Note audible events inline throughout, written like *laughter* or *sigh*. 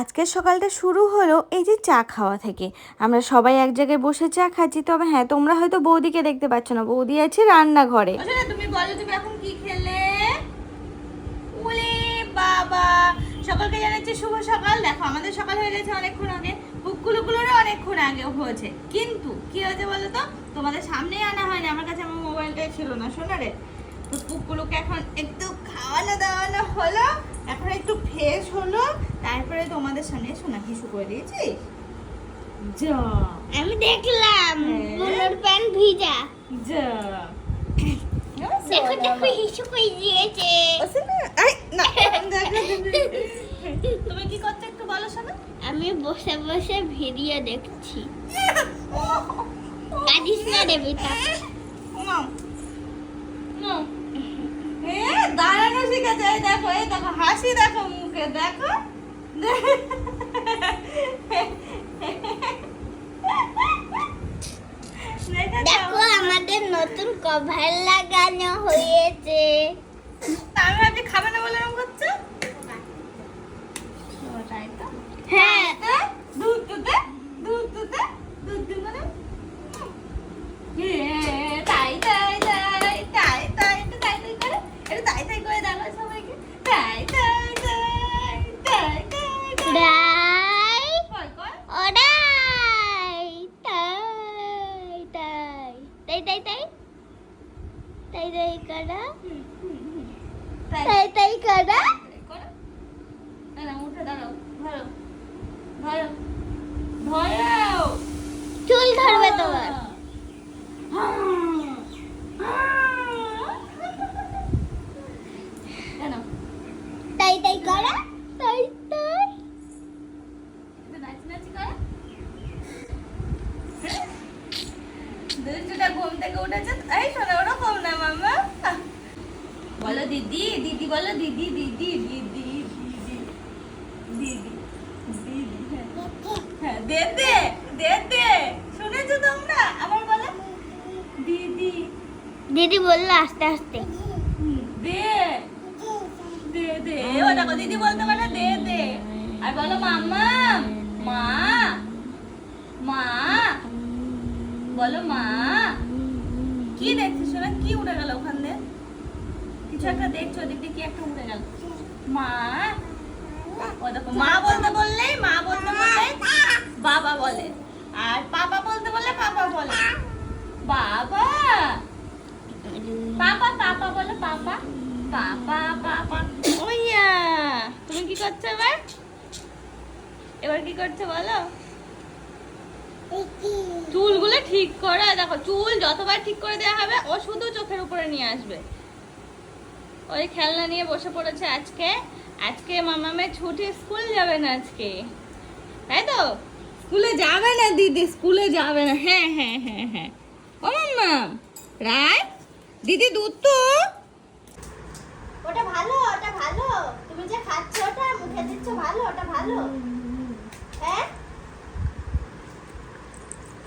আজকের সকালটা শুরু হলো এই যে চা খাওয়া থেকে। আমরা সবাই এক জায়গায় বসে চা খাচ্ছি, তবে হ্যাঁ তোমরা হয়তো বৌদিকে দেখতে পাচ্ছ না। বৌদি আছে রান্নাঘরে। তুমি বলো, তুমি এখন কি খেলে? বাবা! সকালকে জানাচ্ছি শুভ সকাল। দেখো, আমাদের সকাল হয়ে গেছে অনেকক্ষণ আগে। কুকুলুগুলোরও অনেকক্ষণ আগে হয়েছে। কিন্তু, কি হয়েছে বলো তো? তোমাদের সামনেই আনা হয়নি। আমার কাছে আমার মোবাইলটাই ছিল না, শোনা রে। তো কুকুলুকে এখন একটু খাওয়ানো দাওয়ানো হলো। এখন একটু ফ্রেশ হলো তারপরে তোমাদের সামনে শোনা কিছু করে দিয়েছি। যা। আমি দেখলাম হ্যাঁ। বুনোর প্যান্ট ভিজা। যা। দেখো দেখো হিসু করে দিয়েছে। না আই না তুমি তুমি কি করছ একটু বলো শোনা। আমি বসে বসে ভিডিও দেখছি। *laughs* কাঁদিস না নাও নাও এ দাঁড়ানো শিখেছে এই দেখো এই দেখো হাসি দেখো মুখে দেখো। আমাদের নতুন কভার লাগানো হয়েছে। আমি ভাবছি খাবে না বলে এরকম করছ ও, তাই তো হ্যাঁ দে, দুধ তো দে, দুধ তো দে, দুধ দিবো না? এ, তাই, তাই, তাই, তাই, তাই, একটু তাই, তাই করে, একটু তাই, তাই করে দেখো সবাইকে। তাই, তাই, তাই, তাই, তাই, তাই। রাই কর, কর। ওরাই তাই তাই তাই তাই তাই তাই তাই করা হুম, হুম, হুম। তাই, তাই তাই করা তাই করো। দাঁড়াও, উঠে দাঁড়াও, ধরো, ধরো, ধরো। চুল ধরবে তোমার কেন তাই তাই করা তাই তাই নাচি নাচি কর দুষ্টুটা ঘুম থেকে উঠেছে এই শোনো ওরকম না মামা বলো দিদি দিদি বলো দিদি দিদি দিদি দিদি দিদি দিদি হ্যাঁ দে দে দে দে শুনেছো তোমরা আবার বলো দিদি দিদি বলল আস্তে আস্তে। দে দে দে ও দেখো দিদি বলতে পারে, দে দে। আর বলো মাম্মা, মা মা, বলো মা, কি দেখছিস শোনা কি উড়ে গেল ওখান দিয়ে? কিছু একটা দেখছ, ওদিক কি একটা উড়ে গেল? মা, ও দেখো, মা বলতে বললেই, মা বলতে বললেই বাবা বলে। আর পাপা বলতে বললে পাপা বলে। বাবা পাপা পাপা বলো পাপা। পাপা পাপা। ওইয়া তুমি কি করছ এবার? এবার কি করছ বলো? চুলগুলো ঠিক করে দেখো চুল যতবার ঠিক করে দেওয়া হবে ও শুধু চোখের উপরে নিয়ে আসবে। ওই খেলনা নিয়ে বসে পড়েছে আজকে। আজকে মামামের ছুটি স্কুল যাবে না আজকে। তাই তো? স্কুলে যাবে না দিদি স্কুলে যাবে না। হ্যাঁ হ্যাঁ হ্যাঁ হ্যাঁ। ও মাম্মাম রায় দিদি দুধ তো। ওটা ভালো ওটা ভালো। তুমি যে খাচ্ছ ওটা মুখে দিচ্ছ ভালো ওটা ভালো। হ্যাঁ?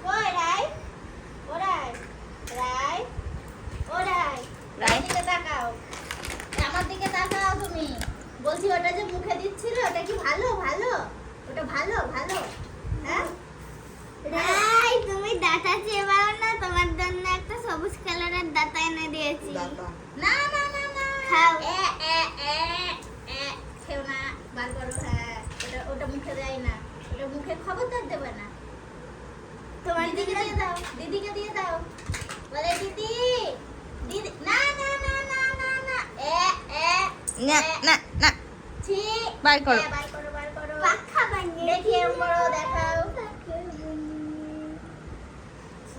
ওই রাই ও রাই রাই রাই। রাই। দিকে তাকাও। আমার দিকে তাকাও তুমি। বলছি ওটা যে মুখে দিচ্ছিল ওটা কি ভালো? ভালো? ওটা ভালো ভালো। হ্যাঁ? রাই তুমি ডাটা চেবাও না তোমার জন্য একটা সবুজ দিয়েছি না না না না খাও এ এ এ এ খেও না বার করো হ্যাঁ। ওটা ওটা মুখে দেয় না। ওটা মুখে খবরদার দেবে না। তোমার দিদিকে দিয়ে দাও। দিদিকে দিয়ে দাও। বলে দিদি দিদি না না না না না না। এ এ না না না। ছি। বার করো। হ্যাঁ, বার করো বার করো। পাখা বানিয়ে দেখি বড় দেখাও।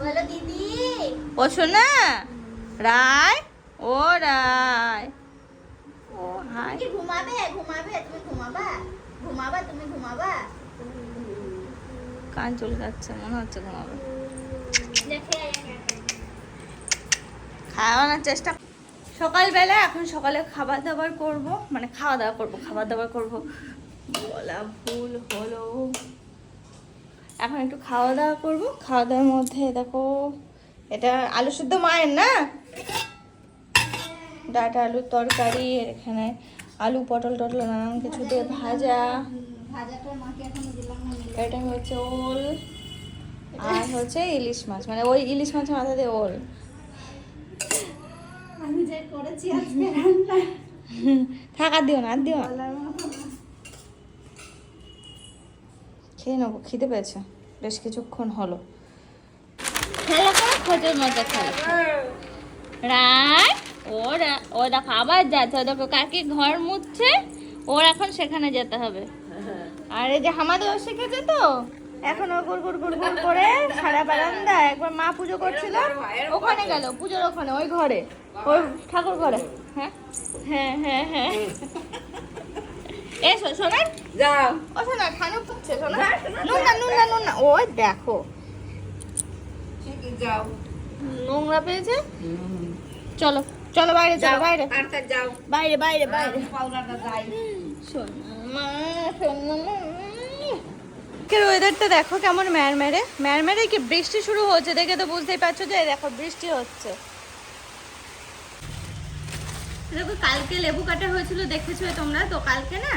বলো দিদি ও শোনা রায় ও রায়। ও হাই। ঘুমাবে? ঘুমাবে? তুমি ঘুমাবা? ঘুমাবা তুমি ঘুমাবা? কান চলে যাচ্ছে মনে হচ্ছে ঘুমাবে। খাওয়ানোর চেষ্টা সকালবেলা এখন সকালে খাবার দাবার করব মানে খাওয়া দাওয়া করব খাবার দাবার করব। বলা ভুল হলো। এখন একটু খাওয়া দাওয়া করব। খাওয়া দাওয়ার মধ্যে দেখো এটা আলু শুদ্ধ মায়ের না? ডাটা আলুর তরকারি এখানে আলু পটল টটল নানান কিছু দিয়ে ভাজা। ভাজাটা মাকে এখনও দিলাম না মিলে এটা হচ্ছে ওল আর হচ্ছে ইলিশ মাছ। মানে ওই ইলিশ মাছের মাথা দিয়ে ওল। আমি যে করেছি আজকে রান্না। থাক দিও না আর দিও না। খেয়ে নেব খিদে পেয়েছে। বেশ কিছুক্ষণ হলো। খেলা করে খোঁজের মতো খেলা রায় ওরা ও দেখো আবার যাচ্ছে ও দেখো কাকি ঘর মুছছে ওর এখন সেখানে যেতে হবে। আর এই যে হামাদেও শিখেছে তো এখন ও গুড় গুড় গুড় গুড় করে সারা বারান্দা একবার মা পুজো করছিল ওখানে গেল পুজোর ওখানে ওই ঘরে ওই ঠাকুর ঘরে হ্যাঁ? হ্যাঁ হ্যাঁ হ্যাঁ। এসো শোনান যাও। ও শোনা ঠানু পুচ্ছে শোনা নুন না নুন না নুন ওই দেখো। যাও। নোংরা পেয়েছে? চলো। চলো বাইরে চলো বাইরে। বাইরে বাইরে ওয়েদারটা দেখো কেমন ম্যারমেরে ম্যারমেরে কি বৃষ্টি শুরু হচ্ছে দেখে তো বুঝতেই পারছ যে দেখো বৃষ্টি হচ্ছে। দেখো কালকে লেবু কাটা হয়েছিল দেখেছ তোমরা? তো কালকে না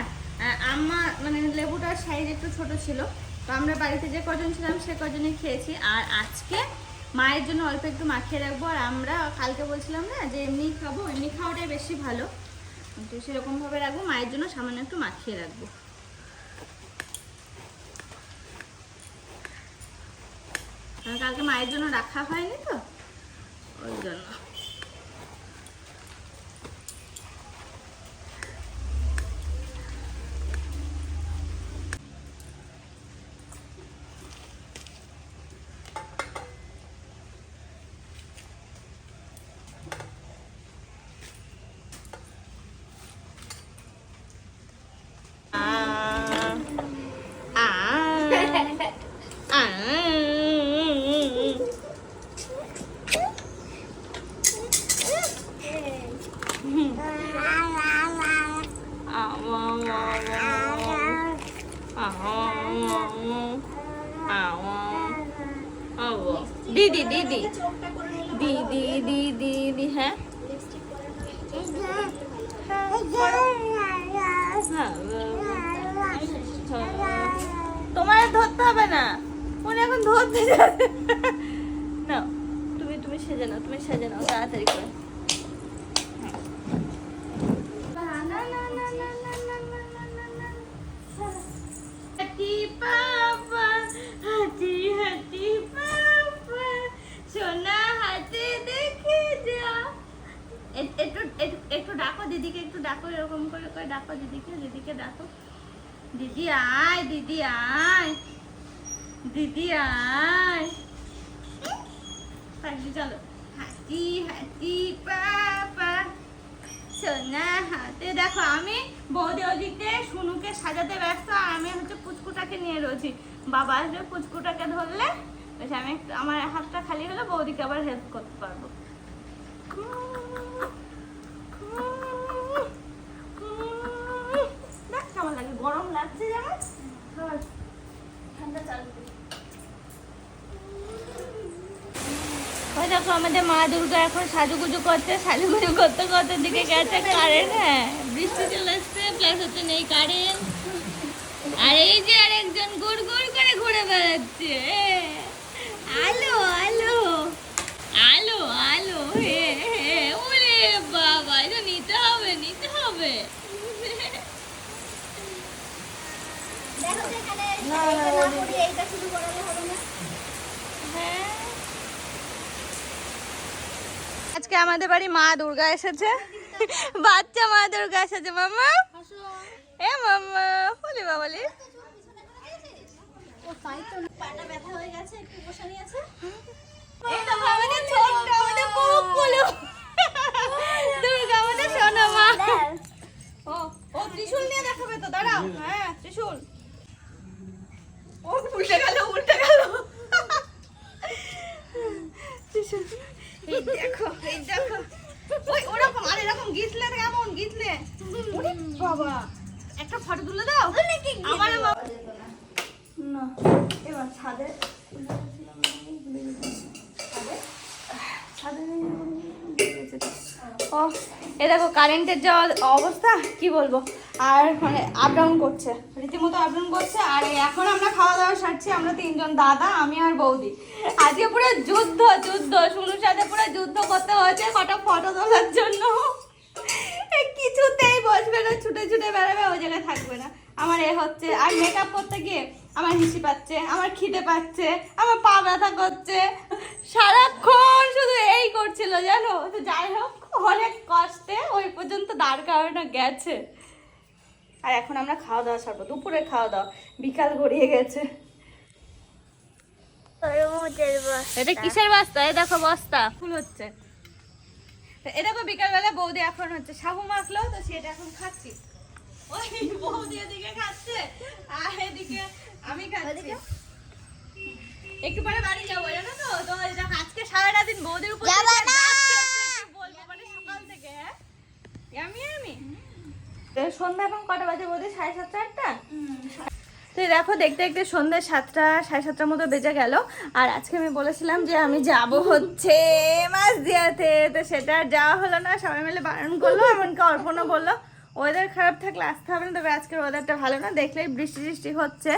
আমার মানে লেবুটার সাইজ একটু ছোট ছিল। তো আমরা বাড়িতে যে কজন ছিলাম সে কজনই খেয়েছি। আর আজকে মায়ের জন্য অল্প একটু মাখিয়ে রাখব। আর আমরা কালকে বলছিলাম না যে এমনি খাব, এমনি খাওয়াটাই বেশি ভালো। তো সেরকমভাবে রাখব, মায়ের জন্য সামান্য একটু মাখিয়ে রাখব। কালকে মায়ের জন্য রাখা হয়নি তো? ওই জন্য। দিদি দিদি দিদি দিদি দিদি হ্যাঁ। তোমার ধরতে হবে না। উনি এখন ধরতে যাবে। না তুমি তুমি সেজে নাও, তুমি সেজে নাও, তাড়াতাড়ি করে। দিদিকে একটু ডাকো, এরকম করে করে ডাকো দিদিকে দিদিকে ডাকো। দিদি আয় দিদি আয় দিদি আয়। পাখি চলো। হাতি হাতি পাপা সোনা হাতে দেখো, আমি বৌদি ওদিকে শুনুকে সাজাতে ব্যস্ত আর আমি হচ্ছে পুচকুটাকে নিয়ে রয়েছি। বাবা আসবে পুচকুটাকে ধরলে আমি আমার হাতটা খালি হলে বৌদিকে আবার হেল্প করতে পারব দেখ কেমন লাগে গরম লাগছে যেমন ধর, ঠান্ডা চালু করি। ওই দেখো আমাদের মা দুর্গা এখন সাজুগুজু করতে সাজুগুজু করতে করতে দিকে গেছে কারেন্ট হ্যাঁ। বৃষ্টি চলে এসছে প্লাস হচ্ছে নেই কারেন্ট আর এই যে আরেকজন গুড় গুড় করে ঘুরে বেড়াচ্ছে। আলো আলো আলো আলো হে হে ওরে বাবা এটা নিতে হবে নিতে হবে দেখো তো এখানে না করি এইটা শুরু করালে হবে না। হ্যাঁ। আজকে আমাদের বাড়ি মা দুর্গা এসেছে। বাচ্চা মা দুর্গা এসেছে মামা এ মামা বলি বাবালি ও তাই পাটা ব্যথা হয়ে গেছে একটু বসে নিয়েছে। এই আমাদের ছোট্ট আমাদের কুকুলো দুর্গা আমাদের সোনা মা। ও ও ত্রিশূল নিয়ে দেখাবে তো দাঁড়াও। হ্যাঁ ত্রিশূল ও উল্টে গেল উল্টে গেল ত্রিশূল এই দেখো এই দেখো ওই ওরকম আর এরকম গিতলে কেমন গিতলে ওরে বাবা একটা ফটো তুলে দাও আমার না এবার ছাদে ও এ দেখো কারেন্টের যা অবস্থা, কি বলব? আর মানে আপ ডাউন করছে। রীতিমতো আপ ডাউন করছে, আর এখন আমরা খাওয়া দাওয়া সারছি, আমরা তিনজন, দাদা, আমি আর বৌদি। আজকে পুরো যুদ্ধ যুদ্ধ। শুনুর সাথে পুরো যুদ্ধ করতে হয়েছে, কটা ফটো তোলার জন্য। কিছুতেই বসবে না, ছুটে ছুটে বেড়াবে, ওই জায়গায় থাকবে না। আমার এ হচ্ছে, আর মেকআপ করতে গিয়ে আমার হিসি পাচ্ছে, আমার খিদে পাচ্ছে, আমার পা ব্যথা করছে। সারাক্ষণ শুধু এই করছিল জানো? তো যাই হোক অনেক কষ্টে ওই পর্যন্ত দাঁড় করানো গেছে। আর এখন আমরা খাওয়া দাওয়া সারবো দুপুরে খাওয়া দাওয়া। বিকাল গড়িয়ে গেছে। এটা কিসের বস্তা? এই দেখো বস্তা। ফুল হচ্ছে। বিকালবেলা বৌদি এখন হচ্ছে সাবু মাখলো তো সেটা এখন খাচ্ছি। ওই বৌদি এদিকে খাচ্ছে আর এদিকে আমি খাচ্ছি। একটু পরে বাড়ি যাব জানো তো? তো আজকে সারাটা দিন বৌদির উপর যাবা থেকে না। যাচ্ছে, কি বলব মানে সকাল থেকে হ্যাঁ আমি আমি সন্ধ্যা এখন কটা বাজে বৌদি? সাড়ে সাতটা আটটা? তো দেখো দেখতে দেখতে সন্ধ্যে সাতটা সাড়ে সাতটার মতো বেজে গেল। আর আজকে আমি বলেছিলাম যে আমি যাব হচ্ছে মাছ দিয়াতে তো সেটা যাওয়া হলো না সবাই মিলে বারণ করল এমনকি অর্পণও বলল ওয়েদার খারাপ থাকলে আসতে হবে না তবে আজকের ওয়েদারটা ভালো না দেখলেই বৃষ্টি বৃষ্টি হচ্ছে।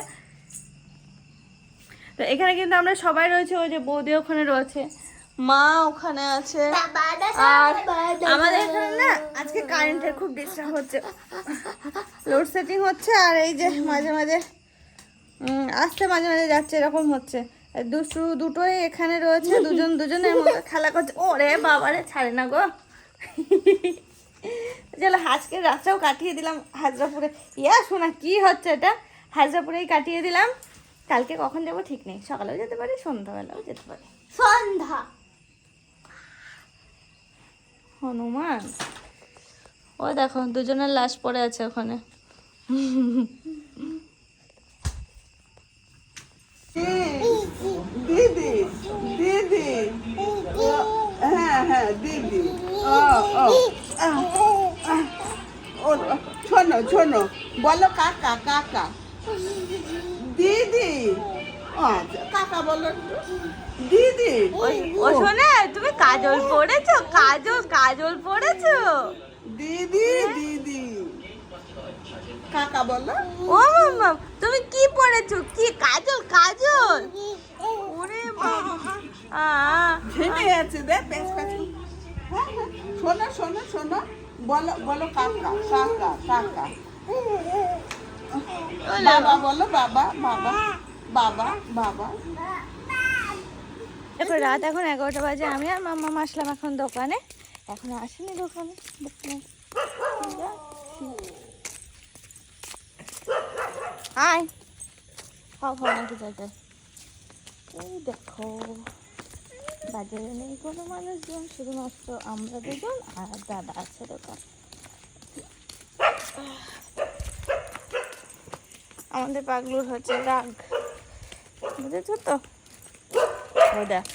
তো এখানে কিন্তু আমরা সবাই রয়েছে ওই যে বৌদি ওখানে রয়েছে। মা ওখানে আছে। আর আমাদের এখানে না আজকে কারেন্টের খুব ডিস্টার্ব হচ্ছে। লোডশেডিং হচ্ছে আর এই যে মাঝে মাঝে আসতে মাঝে মাঝে যাচ্ছে এরকম হচ্ছে। দুষ্টু দুটোই এখানে রয়েছে দুজন দুজনের মধ্যে খেলা করছে। ওরে বাবারে ছাড়ে না গো। চলো আজকে রাতটাও কাটিয়ে দিলাম হাজরাপুরে। ইয়া শোনা কি হচ্ছে এটা? হাজরাপুরেই কাটিয়ে দিলাম। কালকে কখন যাব ঠিক নেই। সকালেও যেতে পারি সন্ধ্যাবেলাও যেতে পারি। সন্ধ্যা। হনুমান? ও দেখো দুজনের লাশ পড়ে আছে ওখানে। দিদি দিদি। হ্যাঁ হ্যাঁ দিদি। ও ও। শোনো শোনো। বলো কাকা কাকা। দিদি। আচ্ছা কাকা বলো। দিদি ও শোনে তুমি কাজল পড়েছো? কাজল কাজল পড়েছো? দিদি দিদি। কাকা বলো। ও মাম্মা তুমি কি পড়েছো? কি কাজল কাজল? ওরে বাবা। আ থেমে আছে দে হ্যাঁ হ্যাঁ। শোনো শোনো শোনো। বলো বলো কাকা কাকা কাকা। বাবা বলো বাবা বাবা বাবা বাবা। দেখো রাত এখন এগারোটা বাজে, আমি আর মাম্মা আসলাম এখন দোকানে। এখন আসেনি দোকানে দোকানে এই দেখো, বাজারে নেই কোনো মানুষজন, শুধুমাত্র আমরা দুজন আর দাদা আছে দোকান। আমাদের পাগলুর হচ্ছে রাগ, বুঝেছ তো? ও দেখ